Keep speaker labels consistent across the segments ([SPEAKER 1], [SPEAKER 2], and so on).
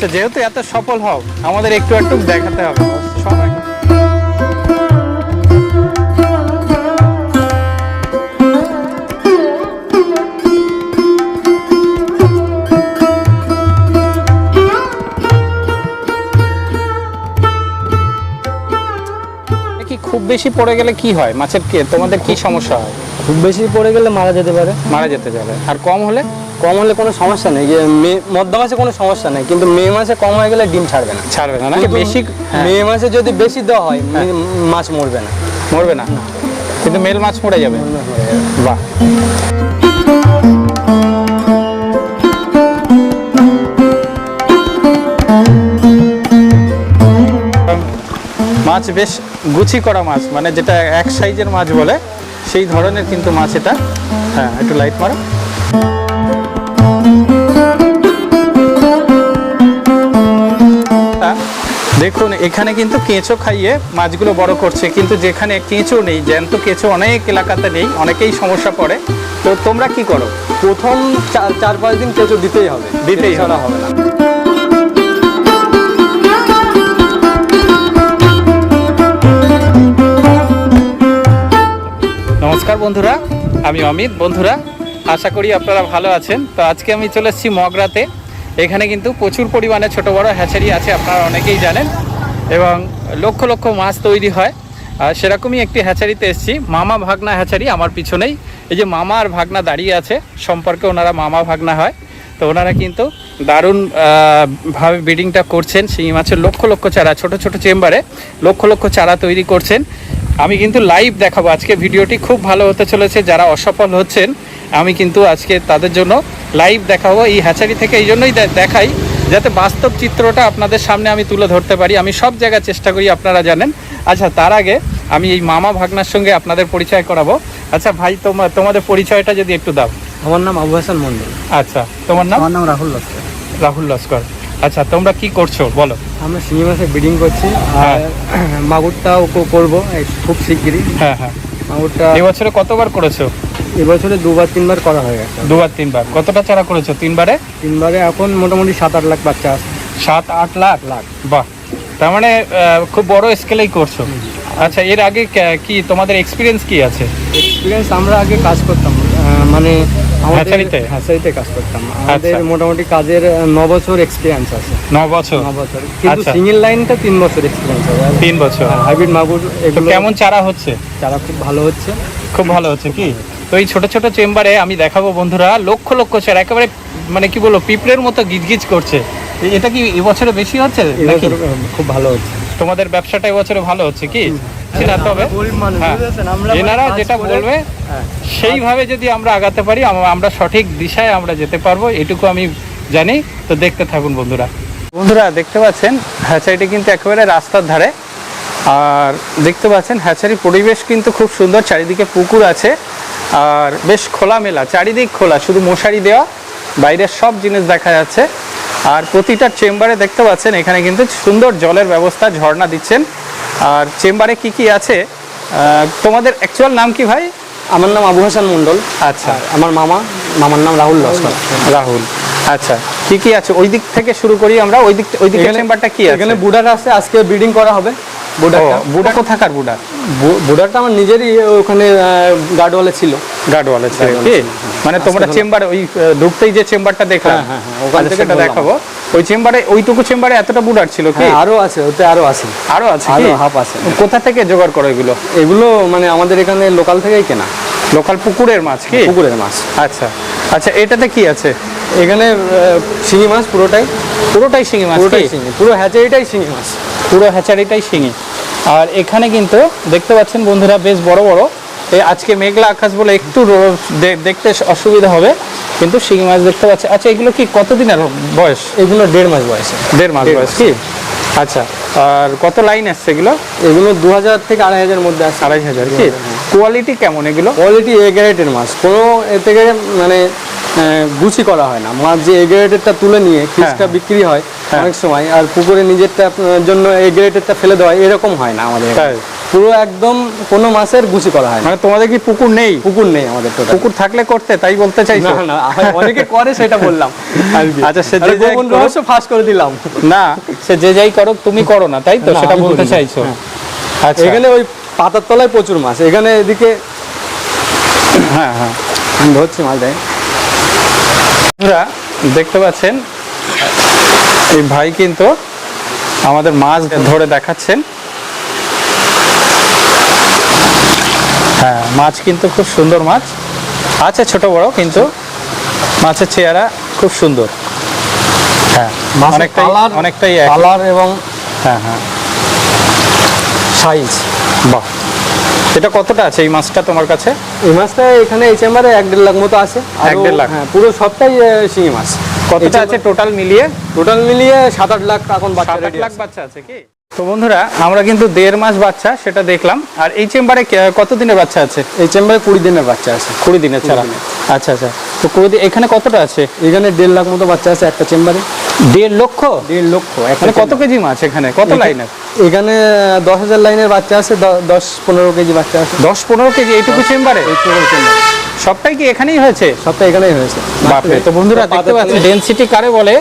[SPEAKER 1] করেছে যেহেতু এত সফল হও আমাদের একটু একটু দেখাতে হবে। সবাই খুব বেশি পড়ে গেলে কি হয়? মাছের কি তোমাদের কি সমস্যা হয়?
[SPEAKER 2] খুব বেশি পড়ে গেলে মারা যেতে পারে।
[SPEAKER 1] মারা যেতে যাবে। আর কম হলে?
[SPEAKER 2] কম হলে কোনো সমস্যা নেই। যে মে মধ্য মাসে কোনো সমস্যা নেই কিন্তু মে মাসে কম হয়ে গেলে ডিম ছাড়বে না।
[SPEAKER 1] ছাড়বে না নাকি বেশি হ্যাঁ,
[SPEAKER 2] মে মাসে যদি বেশি দেওয়া হয় মে- মাছ মরবে না।
[SPEAKER 1] মরবে না? কিন্তু মেল মাছ মরে যাবে? বাহ। মাছ বেশ গুছি করা মাছ মানে যেটা এক সাইজের মাছ বলে সেই ধরনের কিন্তু মাছ এটা। হ্যাঁ একটু লাইট মারো। দেখুন এখানে কিন্তু কেঁচো খাইয়ে মাছগুলো বড় করছে কিন্তু যেখানে কেঁচো নেই জ্যান্ত কেঁচো অনেক এলাকাতে নেই অনেকেই সমস্যা পড়ে। তো তোমরা কি করো?
[SPEAKER 2] প্রথম চার পাঁচ দিন কেঁচো দিতেই হবে
[SPEAKER 1] দিতেই। হবে
[SPEAKER 2] না।
[SPEAKER 1] নমস্কার বন্ধুরা আমি অমিত। বন্ধুরা আশা করি আপনারা ভালো আছেন। তো আজকে আমি চলে এসেছি মগরাতে। এখানে কিন্তু প্রচুর পরিমাণে ছোট বড় হ্যাচারি আছে, আপনারা অনেকেই জানেন। এবং লক্ষ লক্ষ মাছ তৈরি হয়। আর সেরকমই একটি হ্যাচারিতে এসেছি। মামা ভাগনা হ্যাচারি আমার পিছনেই। এই যে মামা আর ভাগনা দাঁড়িয়ে আছে, সম্পর্কে ওনারা মামা ভাগনা হয়। তো ওনারা কিন্তু দারুণ ভাবে ব্রিডিংটা করছেন। শিঙি মাছের লক্ষ লক্ষ চারা, ছোট ছোট চেম্বারে লক্ষ লক্ষ চারা তৈরি করছেন। আমি কিন্তু লাইভ দেখাবো। আজকে ভিডিওটি খুব ভালো হতে চলেছে। যারা অসফল হচ্ছেন আমি কিন্তু আজকে তাদের জন্য লাইভ দেখাবো। এই হ্যাচারি থেকে এই জন্যই দেখাই যাতে বাস্তব চিত্রটা আপনাদের সামনে আমি তুলে ধরতে পারি। আমি সব জায়গায় চেষ্টা করি আপনারা জানেন। আচ্ছা তার আগে আমি এই মামা ভাগনার সঙ্গে আপনাদের পরিচয় করাবো। আচ্ছা ভাই তোমার তোমাদের পরিচয়টা যদি একটু দাও।
[SPEAKER 2] আমার নাম আবু হাসান মন্ডল
[SPEAKER 1] আচ্ছা তোমার নাম?
[SPEAKER 2] আমার নাম রাহুল লস্কর।
[SPEAKER 1] রাহুল লস্কর। আচ্ছা তোমরা কি করছ? বলো।
[SPEAKER 2] আমরা শিঙি মাসে ব্রিডিং করছি
[SPEAKER 1] হ্যাঁ।
[SPEAKER 2] আর মাগুরটাও করব খুব শিগগিরই।
[SPEAKER 1] হ্যাঁ হ্যাঁ।
[SPEAKER 2] মাগুরটা
[SPEAKER 1] এবছরে কতবার করেছ?
[SPEAKER 2] এবছরে দুবার তিনবার করা হয়ে গেছে।
[SPEAKER 1] দুবার তিনবার। কতটা চারা করেছ? তিনবারে?
[SPEAKER 2] তিনবারে এখন মোটামুটি সাত আট লাখ বাচ্চা আছে।
[SPEAKER 1] সাত আট লাখ?
[SPEAKER 2] লাখ।
[SPEAKER 1] বাহ। তার মানে খুব বড় স্কেলেই করছ। আচ্ছা এর আগে কি তোমাদের এক্সপিরিয়েন্স কি আছে?
[SPEAKER 2] এক্সপিরিয়েন্স আমরা আগে কাজ করতাম। মানে আমাদের
[SPEAKER 1] হ্যাচারিতে?
[SPEAKER 2] হ্যাচারিতে কাজ করতাম। আমাদের
[SPEAKER 1] আচ্ছা।
[SPEAKER 2] মোটামুটি কাজের ন বছর এক্সপিরিয়েন্স আছে।
[SPEAKER 1] ন বছর?
[SPEAKER 2] ন বছর। কিন্তু
[SPEAKER 1] আচ্ছা।
[SPEAKER 2] সিঙ্গেল লাইনটা তিন বছর এক্সপিরিয়েন্স হবে।
[SPEAKER 1] তিন বছর।
[SPEAKER 2] হাইব্রিড মাগুর এগুলো
[SPEAKER 1] কেমন চারা হচ্ছে?
[SPEAKER 2] চারা খুব ভালো হচ্ছে।
[SPEAKER 1] খুব ভালো হচ্ছে কি? তো এই ছোট ছোট চেম্বারে আমি দেখাবো বন্ধুরা লক্ষ লক্ষ চারা একেবারে মানে কি বলব পিঁপড়ের মতো গিজগিজ করছে। এটা কি এবছরে বেশি হচ্ছে নাকি?
[SPEAKER 2] খুব ভালো হচ্ছে।
[SPEAKER 1] তোমাদের ব্যবসাটা এবছরে ভালো হচ্ছে কি? হ্যাঁ। এনারা যেটা বলবে
[SPEAKER 2] হ্যাঁ।
[SPEAKER 1] সেইভাবে যদি আমরা আগাতে পারি আমরা সঠিক দিশায় আমরা যেতে পারব এটুকু আমি জানি। তো দেখতে থাকুন বন্ধুরা। বন্ধুরা দেখতে পাচ্ছেন হ্যাচারিটি কিন্তু একেবারে রাস্তার ধারে। আর দেখতে পাচ্ছেন হ্যাচারি পরিবেশ কিন্তু খুব সুন্দর চারিদিকে পুকুর আছে। আর বেশ খোলামেলা চারিদিক খোলা শুধু মশারি দেওয়া বাইরের সব জিনিস দেখা যাচ্ছে। আর প্রতিটা চেম্বারে দেখতে পাচ্ছেন এখানে কিন্তু সুন্দর জলের ব্যবস্থা ঝর্ণা দিচ্ছেন। আর চেম্বারে কি কি আছে? তোমাদের অ্যাকচুয়াল নাম কি ভাই?
[SPEAKER 2] আমার নাম আবু হাসান মন্ডল
[SPEAKER 1] আচ্ছা।
[SPEAKER 2] আমার মামা মামার নাম রাহুল লস্কর।
[SPEAKER 1] রাহুল আচ্ছা। কি কি আছে? ওই দিক থেকে শুরু করি আমরা ওই দিক ওই দিকের
[SPEAKER 2] এখানে-
[SPEAKER 1] চেম্বারটা কি আছে?
[SPEAKER 2] এখানে বুডার আছে আজকে ব্রিডিং করা হবে।
[SPEAKER 1] বুড়া কোথাকার বুড়া
[SPEAKER 2] বু- আমার নিজেরই ওখানে গার্ডওয়ালে ছিল।
[SPEAKER 1] গার্ডওয়ালা ছিল কি? মানে তোমরা। চেম্বারে ওই ঢুকতেই যে চেম্বারটা দেখলাম।
[SPEAKER 2] হ্যাঁ, হ্যাঁ, হ্যাঁ, ওখান
[SPEAKER 1] আচ্ছা,
[SPEAKER 2] থেকে
[SPEAKER 1] দেখাবো। ওই চেম্বারে ওইটুকু চেম্বারে এতটা ছিল কি?
[SPEAKER 2] আরও আছে ওতে আরও আছে।
[SPEAKER 1] আরও আছে আরও
[SPEAKER 2] হাফ আছে।
[SPEAKER 1] কোথা থেকে জোগাড় করো এগুলো?
[SPEAKER 2] এগুলো মানে আমাদের এখানে লোকাল থেকেই কেনা।
[SPEAKER 1] লোকাল পুকুরের মাছ কি?
[SPEAKER 2] পুকুরের মাছ।
[SPEAKER 1] আচ্ছা আচ্ছা এটাতে কি আছে?
[SPEAKER 2] এখানে শিঙি মাছ পুরোটাই।
[SPEAKER 1] পুরোটাই শিঙি মাছ
[SPEAKER 2] পুরোটাই শিঙি পুরো হ্যাচারিটাই শিঙি মাছ।
[SPEAKER 1] পুরো হ্যাচারিটাই শিঙি। আর এখানে কিন্তু দেখতে পাচ্ছেন বন্ধুরা বেশ বড় বড়। এই আজকে মেঘলা আকাশ বলে একটু দেখতে অসুবিধা হবে। কিন্তু শিঙি মাছ দেখতে পাচ্ছি। আচ্ছা এগুলো কি কতদিনের বয়স?
[SPEAKER 2] এগুলো দেড় মাস বয়সে।
[SPEAKER 1] দেড় মাস বয়স। কি? আচ্ছা আর কত লাইন আসছে এগুলো?
[SPEAKER 2] এগুলো দু হাজার থেকে আড়াই হাজার মধ্যে আসছে।
[SPEAKER 1] আড়াই হাজার কি? কোয়ালিটি কেমন এগুলো?
[SPEAKER 2] কোয়ালিটি এ গ্রেডের মাছ। কোনো এ থেকে মানে গুছি করা হয় না। মাছ যে এ গ্রেডেরটা তুলে নিয়ে ফিসটা
[SPEAKER 1] হ্যাঁ।
[SPEAKER 2] বিক্রি হয়
[SPEAKER 1] হ্যাঁ।
[SPEAKER 2] অনেক সময়। আর পুকুরে নিজেরটা জন্য এ গ্রেডেরটা ফেলে দেওয়া এরকম হয় না আমাদের পুরো একদম কোনো মাছের গুছি করা হয়
[SPEAKER 1] মানে তোমাদের কি পুকুর নেই?
[SPEAKER 2] পুকুর নেই আমাদের তো
[SPEAKER 1] পুকুর থাকলে করতে তাই বলতে চাইছো?
[SPEAKER 2] না না অনেকে করে সেটা বললাম।
[SPEAKER 1] আচ্ছা, সে যে করুক।
[SPEAKER 2] রহস্য ফাঁস করে দিলাম।
[SPEAKER 1] না সে যে যাই করো তুমি করো না তাই তো? সেটা বলতে চাইছো।
[SPEAKER 2] হ্যাঁ।
[SPEAKER 1] আচ্ছা।
[SPEAKER 2] এখানে ওই পাতার তলায় প্রচুর মাছ। এখানে এদিকে
[SPEAKER 1] হ্যাঁ হ্যাঁ।
[SPEAKER 2] ধরছি মাছ দেয়
[SPEAKER 1] দেখতে পাচ্ছেন এই ভাই কিন্তু আমাদের মাছ ধরে দেখাচ্ছেন। হ্যাঁ মাছ কিন্তু খুব সুন্দর মাছ। আছে ছোট বড় কিন্তু মাছের চেহারা খুব সুন্দর। হ্যাঁ অনেকটাই অনেকটাই
[SPEAKER 2] কালার এবং
[SPEAKER 1] হ্যাঁ হ্যাঁ।
[SPEAKER 2] সাইজ।
[SPEAKER 1] বাহ। এটা কতটা আছে এই মাছটা তোমার কাছে?
[SPEAKER 2] এই মাছটা এখানে এই চেম্বারে এক দেড় লাখ মতো আছে।
[SPEAKER 1] এক দেড় লাখ?
[SPEAKER 2] হ্যাঁ পুরো সবটাই শিঙি মাছ।
[SPEAKER 1] কতটা আছে টোটাল মিলিয়ে?
[SPEAKER 2] টোটাল মিলিয়ে সাত আট লাখ এখন বাচ্চা
[SPEAKER 1] সাত আট লাখ বাচ্চা আছে কি? তো বন্ধুরা আমরা কিন্তু দেড় মাস বাচ্চা সেটা দেখলাম। আর এই চেম্বারে কে- কত দিনের বাচ্চা আছে?
[SPEAKER 2] এই চেম্বারে কুড়ি দিনের বাচ্চা আছে।
[SPEAKER 1] কুড়ি দিনের ছাড়া। আচ্ছা আচ্ছা। তো কুড়ি দিন এখানে কতটা আছে?
[SPEAKER 2] এখানে দেড় লাখ মতো বাচ্চা আছে একটা চেম্বারে।
[SPEAKER 1] দেড় লক্ষ?
[SPEAKER 2] দেড় লক্ষ
[SPEAKER 1] মানে কত কেজি মাছ এখানে? কত লাইনের?
[SPEAKER 2] এখানে দশ হাজার লাইনের বাচ্চা আছে দশ পনেরো কেজি বাচ্চা আছে।
[SPEAKER 1] দশ পনেরো কেজি এইটুকু চেম্বারে?
[SPEAKER 2] এই টোটাল চেম্বার।
[SPEAKER 1] সবটাই কি এখানেই হয়েছে?
[SPEAKER 2] সবটা এখানেই হয়েছে।
[SPEAKER 1] বাপরে। তো বন্ধুরা দেখতে পাচ্ছেন ডেনসিটি কারে বলে?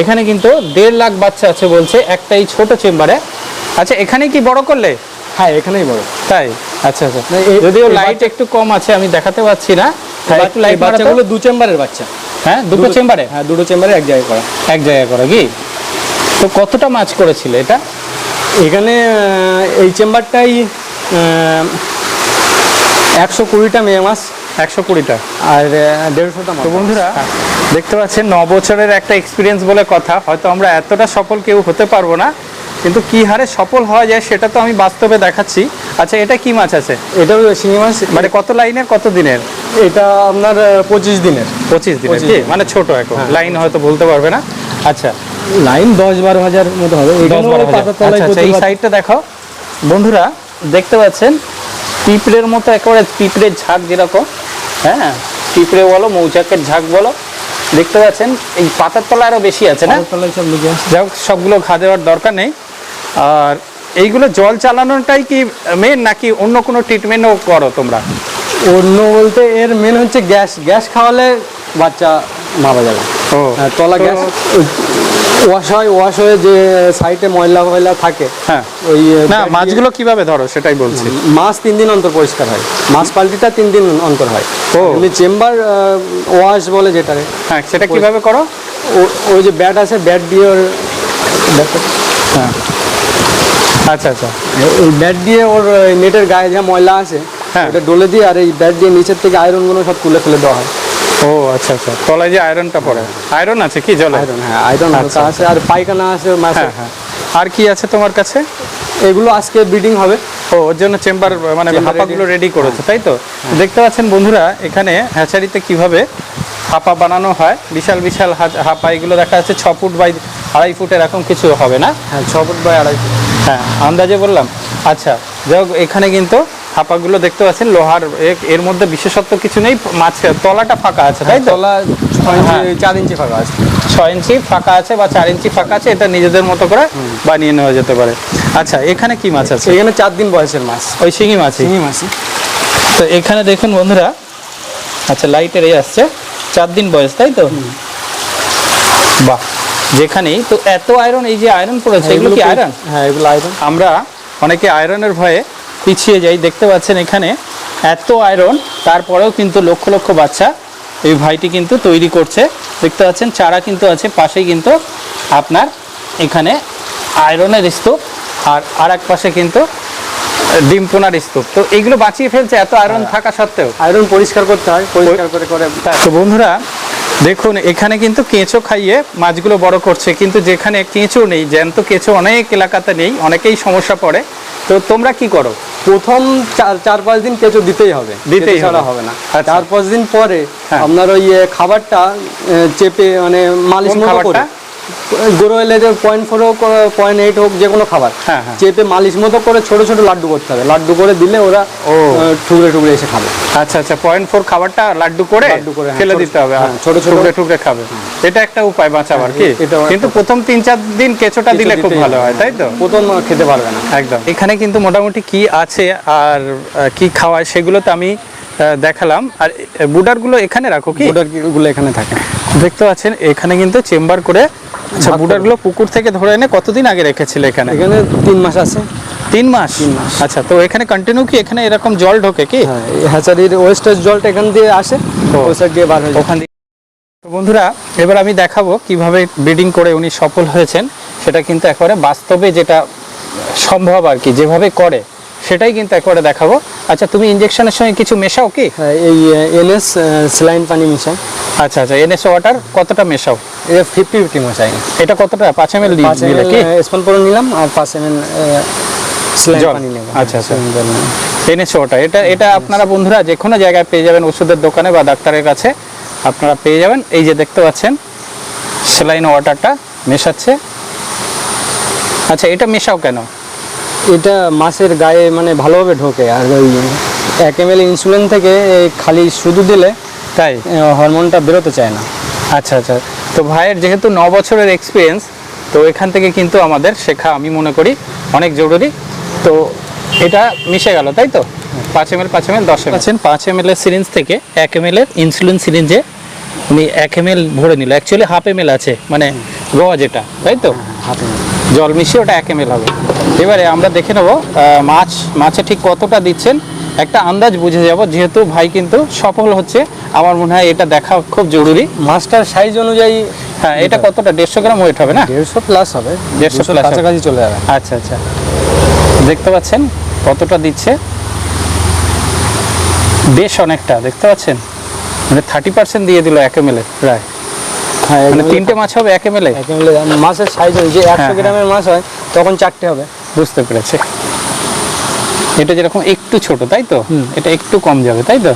[SPEAKER 1] এখানে কিন্তু দেড় লাখ বাচ্চা আছে বলছে একটাই ছোট চেম্বারে। আচ্ছা এখানে কি বড় করলে?
[SPEAKER 2] হ্যাঁ এখানেই বড়।
[SPEAKER 1] তাই? আচ্ছা আচ্ছা। যদিও লাইট একটু কম আছে আমি দেখাতে পাচ্ছি না। একটু লাইট
[SPEAKER 2] বাচ্চাগুলো দু চেম্বারের বাচ্চা।
[SPEAKER 1] হ্যাঁ দুটো চেম্বারে?
[SPEAKER 2] হ্যাঁ দুটো চেম্বারে এক জায়গায় করা।
[SPEAKER 1] এক জায়গায় করা কি? তো কতটা মাছ করেছিল এটা?
[SPEAKER 2] এখানে এই চেম্বারটাই একশো কুড়িটা মেয়ে মাছ।
[SPEAKER 1] একশো কুড়িটা।
[SPEAKER 2] আর দেড়শোটা
[SPEAKER 1] তো বন্ধুরা দেখতে পাচ্ছেন ন বছরের একটা এক্সপিরিয়েন্স বলে কথা। হয়তো আমরা এতটা সফল কেউ হতে পারব না কিন্তু কি হারে সফল হওয়া যায় সেটা তো আমি বাস্তবে দেখাচ্ছি। আচ্ছা এটা কি মাছ আছে?
[SPEAKER 2] এটাও শিঙি মাছ।
[SPEAKER 1] মানে কত লাইনের কত দিনের?
[SPEAKER 2] এটা আপনার পঁচিশ দিনের।
[SPEAKER 1] পঁচিশ দিনের
[SPEAKER 2] 25
[SPEAKER 1] কি? মানে ছোট এখন।
[SPEAKER 2] হ্যাঁ।
[SPEAKER 1] লাইন হয়তো বলতে পারবে না। আচ্ছা।
[SPEAKER 2] লাইন দশ বারো হাজার মতো হবে।
[SPEAKER 1] দশ বারো হাজার।
[SPEAKER 2] পাতার তলায়
[SPEAKER 1] আচ্ছা, আচ্ছা, এই সাইডটা দেখো। বন্ধুরা দেখতে পাচ্ছেন পিঁপড়ের মতো একেবারে পিঁপড়ের ঝাঁক যেরকম। হ্যাঁ পিঁপড়ে বলো মৌচাকের ঝাঁক বলো দেখতে পাচ্ছেন এই পাতার তলা আরও বেশি আছে না। যাই হোক সবগুলো খা দেওয়ার দরকার নেই। আর এইগুলো জল চালানোটাই কি মেন নাকি অন্য কোনো ট্রিটমেন্টও করো তোমরা?
[SPEAKER 2] অন্য বলতে এর মেন হচ্ছে গ্যাস। গ্যাস খাওয়ালে বাচ্চা মারা যাবে। তলা গ্যাস। ওয়াশ হয় ওয়াশ হয়ে যে সাইডে ময়লা ফয়লা থাকে
[SPEAKER 1] হ্যাঁ।
[SPEAKER 2] ওই
[SPEAKER 1] না মাছগুলো কীভাবে ধরো? সেটাই বলছি।
[SPEAKER 2] মাস তিন দিন অন্তর পরিষ্কার হয়। মাস পাল্টিটা তিন দিন অন্তর হয়।
[SPEAKER 1] ও।
[SPEAKER 2] চেম্বার ওয়াশ বলে যেটারে।
[SPEAKER 1] হ্যাঁ সেটা কীভাবে করো?
[SPEAKER 2] ওই যে ব্যাট আছে ব্যাট দিয়ে ওর
[SPEAKER 1] হ্যাঁ। আচ্ছা আচ্ছা।
[SPEAKER 2] ওই ব্যাট দিয়ে ওর নেটের গায়ে যা ময়লা আছে
[SPEAKER 1] হ্যাঁ।
[SPEAKER 2] ওটা ডলে দিয়ে আর এই ব্যাট দিয়ে নিচের থেকে আয়রনগুলো সব তুলে ফেলে দেওয়া হয়।
[SPEAKER 1] ও আচ্ছা আচ্ছা। তলায় যে আয়রনটা পড়ে। আয়রন আছে কি জলে?
[SPEAKER 2] আয়রন হ্যাঁ আয়রন
[SPEAKER 1] আচ্ছা,
[SPEAKER 2] আছে আর পায়খানা আছে
[SPEAKER 1] হ্যাঁ হ্যাঁ। আর কি আছে তোমার কাছে?
[SPEAKER 2] এগুলো আজকে ব্রিডিং হবে।
[SPEAKER 1] ও ওর জন্য চেম্বার মানে হাঁপাগুলো। রেডি করেছে তাই তো? দেখতে পাচ্ছেন বন্ধুরা এখানে হ্যাচারিতে কীভাবে হাঁপা বানানো হয়। বিশাল বিশাল হাঁপা এগুলো দেখা যাচ্ছে ছ ফুট বাই আড়াই ফুট এরকম কিছু হবে না?
[SPEAKER 2] হ্যাঁ ছ ফুট বাই আড়াই ফুট।
[SPEAKER 1] হ্যাঁ আন্দাজে বললাম। আচ্ছা যাই এখানে কিন্তু হাঁপাগুলো দেখতে পাচ্ছেন লোহার এর মধ্যে বিশেষত্ব কিছু নেই মাছ তলাটা ফাঁকা আছে তাই
[SPEAKER 2] তলা
[SPEAKER 1] হ্যাঁ।
[SPEAKER 2] চার ইঞ্চি ফাঁকা আছে।
[SPEAKER 1] ছয় ইঞ্চি ফাঁকা আছে বা চার ইঞ্চি ফাঁকা আছে এটা নিজেদের মতো করে বানিয়ে নেওয়া যেতে পারে। আচ্ছা এখানে কি মাছ আছে?
[SPEAKER 2] এখানে চার দিন বয়সের মাছ।
[SPEAKER 1] ওই শিঙি মাছ
[SPEAKER 2] শিঙি মাছ
[SPEAKER 1] তো এখানে দেখুন বন্ধুরা আচ্ছা লাইটের এই আসছে চার দিন বয়স তাই তো? বাহ যেখানেই তো এত আয়রন এই যে আয়রন পড়েছে এগুলো কি আয়রন
[SPEAKER 2] হ্যাঁ এগুলো আয়রন
[SPEAKER 1] আমরা অনেকে আয়রনের ভয়ে পিছিয়ে যাই দেখতে পাচ্ছেন এখানে এত আয়রন তারপরেও কিন্তু লক্ষ লক্ষ বাচ্চা এই ভাইটি কিন্তু তৈরি করছে। দেখতে পাচ্ছেন চারা কিন্তু আছে পাশেই কিন্তু আপনার এখানে আয়রনের স্তূপ আর আর এক পাশে কিন্তু ডিম পোনার স্তূপ। তো এইগুলো বাঁচিয়ে ফেলছে এত আয়রন থাকা সত্ত্বেও।
[SPEAKER 2] আয়রন পরিষ্কার করতে হয় পরিষ্কার করে করে
[SPEAKER 1] তো বন্ধুরা দেখুন এখানে কিন্তু কেঁচো খাইয়ে মাছগুলো বড় করছে কিন্তু যেখানে কেঁচো নেই জ্যান্ত কেঁচো অনেক এলাকাতে নেই অনেকেই সমস্যা পড়ে। তো তোমরা কি করো?
[SPEAKER 2] প্রথম চার চার পাঁচ দিন কেঁচো দিতেই হবে
[SPEAKER 1] দিতেই
[SPEAKER 2] ছাড়া
[SPEAKER 1] হবে।
[SPEAKER 2] না
[SPEAKER 1] আচ্ছা।
[SPEAKER 2] চার পাঁচ দিন পরে
[SPEAKER 1] হ্যাঁ।
[SPEAKER 2] আপনার ওই খাবারটা চেপে মানে মালিশ মতো করে? গরু পয়েন্ট ফোর হোক পয়েন্ট এইট হোক যে কোনো খাবার
[SPEAKER 1] হ্যাঁ, হ্যাঁ।
[SPEAKER 2] চেপে মালিশ মতো করে ছোট ছোট লাড্ডু করতে হবে। লাড্ডু করে দিলে ওরা
[SPEAKER 1] ও।
[SPEAKER 2] এসে খাবে।
[SPEAKER 1] আচ্ছা আচ্ছা পয়েন্ট ফোর খাবারটা লাড্ডু করে
[SPEAKER 2] হ্যাঁ,
[SPEAKER 1] ফেলে দিতে হবে।
[SPEAKER 2] ছোট ছোট-
[SPEAKER 1] টুকরে টুকরে খাবে। এটা একটা উপায় বাঁচাবার কি? কিন্তু প্রথম তিন চার দিন কেঁচোটা দিলে খুব ভালো হয় তাই তো?
[SPEAKER 2] প্রথম খেতে পারবে না।
[SPEAKER 1] একদম। এখানে কিন্তু মোটামুটি কি আছে আর কি খাওয়ায় সেগুলো তো আমি দেখালাম। আর বুডারগুলো এখানে রাখো কি?
[SPEAKER 2] ওটারগুলো এখানে থাকে।
[SPEAKER 1] দেখতে পাচ্ছেন এখানে কিন্তু চেম্বার করে আচ্ছা বুডারগুলো পুকুর থেকে ধরে এনে কতদিন আগে রেখেছিল এখানে?
[SPEAKER 2] এখানে তিন মাস আছে।
[SPEAKER 1] তিন মাস? আচ্ছা তো এখানে কন্টিনিউ কি এখানে এরকম জল ঢোকে কি?
[SPEAKER 2] হ্যাঁ হ্যাচারির ওয়েস্টেজ জলটা এখান দিয়ে আসে। ওই সাইড দিয়ে বার হয়ে
[SPEAKER 1] ওখান দিয়ে তো বন্ধুরা এবার আমি দেখাবো কীভাবে ব্রিডিং করে উনি সফল হয়েছেন। সেটা কিন্তু একেবারে বাস্তবে যেটা সম্ভব আর কি যেভাবে করে। সেটাই কিন্তু একেবারে দেখাবো। আচ্ছা তুমি ইঞ্জেকশনের সঙ্গে কিছু মেশাও কি?
[SPEAKER 2] হ্যাঁ, এই এনএস স্যালাইন পানি মিশাই।
[SPEAKER 1] আচ্ছা আচ্ছা এনএস ওয়াটার কতটা মেশাও?
[SPEAKER 2] এটা ফিফটি ফিফটি মশাই।
[SPEAKER 1] এটা কতটা? পাঁচ এম এল দিলে কি?
[SPEAKER 2] স্পন করে নিলাম আর পাঁচ এমএল স্যালাইন
[SPEAKER 1] জল।
[SPEAKER 2] পানি নেব।
[SPEAKER 1] আচ্ছা, আচ্ছা। এনএস ওয়াটার এটা এটা আপনারা বন্ধুরা যে কোনো জায়গায় পেয়ে যাবেন ওষুধের দোকানে বা ডাক্তারের কাছে। আপনারা পেয়ে যাবেন। এই যে দেখতে পাচ্ছেন স্যালাইন ওয়াটারটা মেশাচ্ছে। আচ্ছা এটা মেশাও কেন?
[SPEAKER 2] এটা মাছের গায়ে মানে ভালোভাবে ঢোকে। আর ওই এক এমএল ইনসুলিন থেকে খালি শুধু দিলে
[SPEAKER 1] তাই?
[SPEAKER 2] হরমোনটা বেরোতে চায় না।
[SPEAKER 1] আচ্ছা আচ্ছা। তো ভাইয়ের যেহেতু ন বছরের এক্সপিরিয়েন্স তো এখান থেকে কিন্তু আমাদের শেখা আমি মনে করি অনেক জরুরি। তো এটা মিশে গেল তাই তো? পাঁচ এম এল পাঁচ এম এল দশ এম আছেন পাঁচ এম এল এর সিরিঞ্জ থেকে এক এম এল এর ইনসুলিন সিরিঞ্জে উনি এক এম এল ভরে নিল। অ্যাকচুয়ালি হাফ এম এল আছে মানে র যেটা তাই তো? জল মিশিয়ে ওটা এক এম এল হবে। এবারে আমরা দেখে নেব মাছ মাছে ঠিক কতটা দিচ্ছেন। একটা আন্দাজ বুঝে যাব যেহেতু ভাই কিন্তু সফল হচ্ছে আমার মনে হয় এটা দেখা খুব জরুরি।
[SPEAKER 2] মাছটার সাইজ অনুযায়ী
[SPEAKER 1] হ্যাঁ এটা কতটা? দেড়শো গ্রাম ওয়েট হবে না?
[SPEAKER 2] দেড়শো প্লাস হবে। দেড়শো
[SPEAKER 1] হবে।
[SPEAKER 2] কাছাকাছি চলে যাবে।
[SPEAKER 1] আচ্ছা আচ্ছা। দেখতে পাচ্ছেন কতটা দিচ্ছে? বেশ অনেকটা দেখতে পাচ্ছেন? মানে থার্টি পার্সেন্ট দিয়ে দিল এক এম প্রায়। মানে তিনটে মাছ হবে এক এম
[SPEAKER 2] এক এ মাছের সাইজ যে একশো
[SPEAKER 1] হ্যাঁ,
[SPEAKER 2] গ্রামের মাছ হয় তখন চারটে হবে।
[SPEAKER 1] বুঝতে পেরেছি। এটা যেরকম একটু ছোট তাই তো? এটা একটু কম যাবে তাই তো?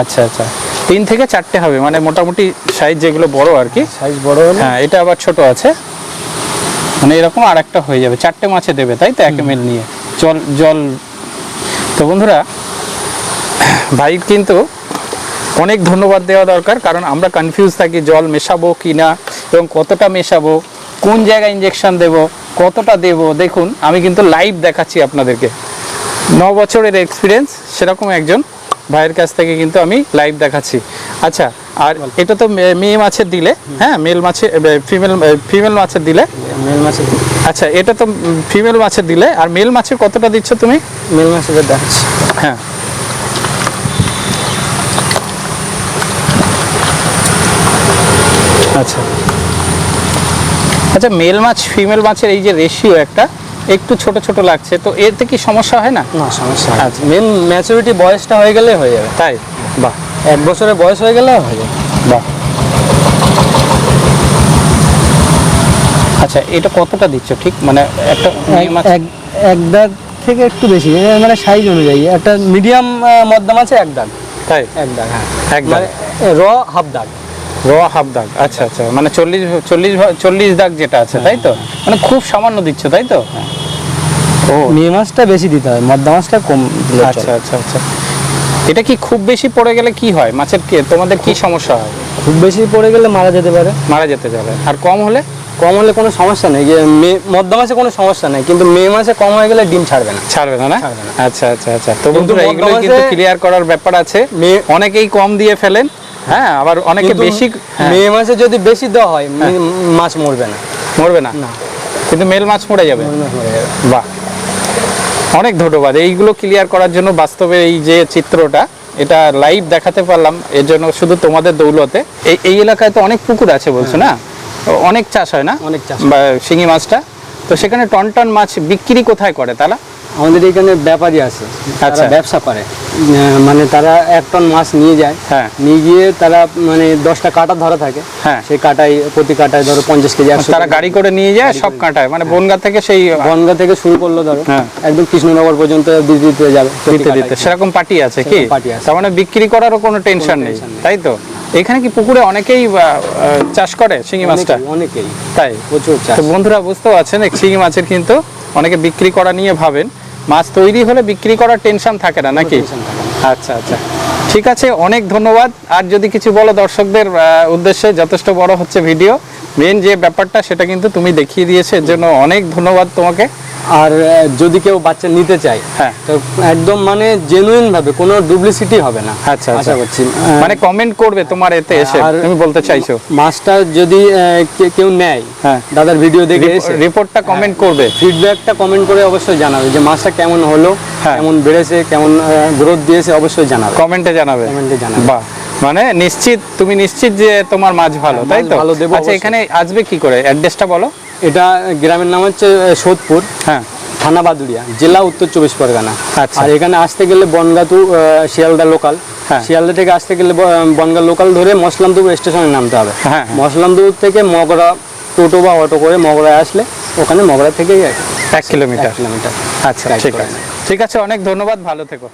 [SPEAKER 1] আচ্ছা আচ্ছা। তিন থেকে চারটে হবে মানে মোটামুটি সাইজ যেগুলো বড় আর কি।
[SPEAKER 2] সাইজ বড়
[SPEAKER 1] হ্যাঁ এটা আবার ছোট আছে। মানে এরকম আর একটা হয়ে যাবে চারটে মাছে দেবে তাই তো এক এম নিয়ে। জল জল। তো বন্ধুরা ভাই কিন্তু অনেক ধন্যবাদ দেওয়া দরকার কারণ আমরা কনফিউজ থাকি জল মেশাবো কি না এবং কতটা মেশাবো কোন জায়গায় ইঞ্জেকশন দেব কতটা দেব। দেখুন আমি কিন্তু লাইভ দেখাচ্ছি আপনাদেরকে। ন বছরের এক্সপিরিয়েন্স সেরকম একজন ভাইয়ের কাছ থেকে কিন্তু আমি লাইভ দেখাচ্ছি। আচ্ছা আর এটা তো মেয়ে মাছের দিলে হ্যাঁ মেল মাছে ফিমেল ফিমেল মাছের দিলে?
[SPEAKER 2] মেল মাছের
[SPEAKER 1] আচ্ছা এটা তো ফিমেল মাছের দিলে আর মেল মাছের কতটা দিচ্ছ তুমি?
[SPEAKER 2] মেল মাছের দেখাচ্ছি।
[SPEAKER 1] হ্যাঁ। আচ্ছা। আচ্ছা মেল মাছ ফিমেল মাছের এই যে রেশিও একটা একটু ছোট ছোট লাগছে তো এতে কি সমস্যা হয় না?
[SPEAKER 2] না সমস্যা
[SPEAKER 1] আচ্ছা।
[SPEAKER 2] মেন ম্যাচুরিটি বয়সটা হয়ে গেলে হয়ে যাবে।
[SPEAKER 1] তাই? বাহ।
[SPEAKER 2] এক বছরের বয়স হয়ে গেলে হয়ে যাবে।
[SPEAKER 1] বাহ। আচ্ছা এটা কতটা দিচ্ছ? ঠিক মানে একটা
[SPEAKER 2] এক এক দাগ থেকে একটু বেশি মানে সাইজ অনুযায়ী। একটা মিডিয়াম মধ্যম আছে এক দাগ।
[SPEAKER 1] তাই?
[SPEAKER 2] এক দাগ হ্যাঁ।
[SPEAKER 1] এক দাগ।
[SPEAKER 2] মানে র হাফ দাগ।
[SPEAKER 1] র হাফ দাগ আচ্ছা আচ্ছা মানে চল্লিশ চল্লিশ চল্লিশ দাগ যেটা আছে তাই তো? মানে খুব সামান্য দিচ্ছ তাই তো? ও
[SPEAKER 2] মেয়ে মাছটা বেশি দিতে হয় মধ্যম মাছটা কম
[SPEAKER 1] আচ্ছা আচ্ছা আচ্ছা। এটা কি খুব বেশি পড়ে গেলে কি হয়? মাছের কি তোমাদের কি সমস্যা হয়?
[SPEAKER 2] খুব বেশি পড়ে গেলে মারা যেতে পারে।
[SPEAKER 1] মারা যেতে যাবে। আর কম হলে?
[SPEAKER 2] কম হলে কোনো সমস্যা নেই মধ্যম মাছে কোনো সমস্যা নেই কিন্তু মেয়ে মাছে কম হয়ে গেলে ডিম ছাড়বে না।
[SPEAKER 1] ছাড়বে না না? আচ্ছা আচ্ছা আচ্ছা। তো বন্ধুরা এগুলো কিন্তু ক্লিয়ার করার ব্যাপার আছে।
[SPEAKER 2] মেয়ে-
[SPEAKER 1] অনেকেই কম দিয়ে ফেলেন হ্যাঁ আবার অনেকে বেশি হ্যাঁ,
[SPEAKER 2] মেয়ে মাছে যদি বেশি দেওয়া হয় মাছ মরবে না।
[SPEAKER 1] মরবে না? কিন্তু মেল মাছ মরে যাবে? বাহ। অনেক ধন্যবাদ। এইগুলো ক্লিয়ার করার জন্য বাস্তবে এই যে চিত্রটা এটা লাইভ দেখাতে পারলাম। এর জন্য শুধু তোমাদের দৌলতে। এই এই এলাকায় তো অনেক পুকুর আছে বলছো না? অনেক চাষ হয় না?
[SPEAKER 2] অনেক চাষ
[SPEAKER 1] বা শিঙি মাছটা? তো সেখানে টন টন মাছ বিক্রি কোথায় করে তারা?
[SPEAKER 2] আমাদের এখানে ব্যাপারী আছে।
[SPEAKER 1] আচ্ছা।
[SPEAKER 2] তারা ব্যবসা করে। মানে তারা এক টন মাছ নিয়ে যায়।
[SPEAKER 1] হ্যাঁ।
[SPEAKER 2] নিয়ে গিয়ে তারা মানে দশটা কাটা ধরা থাকে।
[SPEAKER 1] হ্যাঁ।
[SPEAKER 2] সেই কাটায় প্রতি কাটায় ধরো পঞ্চাশ কেজি
[SPEAKER 1] তারা গাড়ি করে নিয়ে যায় সব কাঁটায়। মানে বনগা থেকে সেই
[SPEAKER 2] বনগা থেকে শুরু করল ধরো।
[SPEAKER 1] হ্যাঁ।
[SPEAKER 2] একদম কৃষ্ণনগর পর্যন্ত দিতে দিতে যাবে
[SPEAKER 1] দিতে দিতে। সেরকম পার্টি আছে কি। তার মানে বিক্রি করারও কোনো টেনশন নেই তাই তো? এখানে কি পুকুরে অনেকেই চাষ করে শিঙি মাছটা?
[SPEAKER 2] অনেকেই- অনেকেই
[SPEAKER 1] তাই?
[SPEAKER 2] প্রচুর
[SPEAKER 1] বন্ধুরা বুঝতে পারছেন শিঙি মাছের কিন্তু অনেকে বিক্রি করা নিয়ে ভাবেন। মাছ তৈরি হলে বিক্রি করার টেনশন থাকে না নাকি? আচ্ছা আচ্ছা। ঠিক আছে অনেক ধন্যবাদ। আর যদি কিছু বলো দর্শকদের উদ্দেশ্যে যথেষ্ট বড় হচ্ছে ভিডিও মেন যে ব্যাপারটা সেটা কিন্তু তুমি দেখিয়ে দিয়েছে এর জন্য অনেক ধন্যবাদ তোমাকে।
[SPEAKER 2] আর যদি কেউ বাচ্চা নিতে চায়
[SPEAKER 1] হ্যাঁ।
[SPEAKER 2] তো একদম মানে জেনুইন ভাবে কোনো ডুপ্লিসিটি হবে না।
[SPEAKER 1] আচ্ছা, আচ্ছা।
[SPEAKER 2] আশা করছি।
[SPEAKER 1] মানে কমেন্ট করবে তোমার এতে এসে তুমি বলতে চাইছো।
[SPEAKER 2] মাছটা যদি কেউ নেয়
[SPEAKER 1] হ্যাঁ।
[SPEAKER 2] দাদার ভিডিও দেখে এসে
[SPEAKER 1] রিপোর্টটা কমেন্ট করবে।
[SPEAKER 2] ফিডব্যাকটা কমেন্ট করে অবশ্যই জানাবে যে মাছটা কেমন হলো?
[SPEAKER 1] হ্যাঁ।
[SPEAKER 2] কেমন বেড়েছে? কেমন গ্রোথ দিয়েছে? অবশ্যই জানাবে।
[SPEAKER 1] কমেন্টে জানাবে।
[SPEAKER 2] কমেন্টে জানাবে।
[SPEAKER 1] বাহ। মানে নিশ্চিত তুমি নিশ্চিত যে তোমার মাছ ভালো তাই তো? আচ্ছা এখানে আসবে কি করে? অ্যাড্রেসটা বলো।
[SPEAKER 2] এটা গ্রামের নাম হচ্ছে সোদপুর
[SPEAKER 1] হ্যাঁ
[SPEAKER 2] থানা বাদুড়িয়া জেলা উত্তর চব্বিশ পরগনা।
[SPEAKER 1] আচ্ছা।
[SPEAKER 2] আর এখানে আসতে গেলে বনগা টু শিয়ালদা লোকাল
[SPEAKER 1] হ্যাঁ।
[SPEAKER 2] শিয়ালদা থেকে আসতে গেলে বনগা লোকাল ধরে মসলামদুর স্টেশনে নামতে হবে।
[SPEAKER 1] হ্যাঁ।
[SPEAKER 2] মসলামদুর থেকে মগরা টোটো বা অটো করে মগরায় আসলে ওখানে মগরা থেকেই
[SPEAKER 1] এক কিলোমিটার
[SPEAKER 2] কিলোমিটার
[SPEAKER 1] আচ্ছা ঠিক আছে। ঠিক আছে অনেক ধন্যবাদ ভালো থেকো।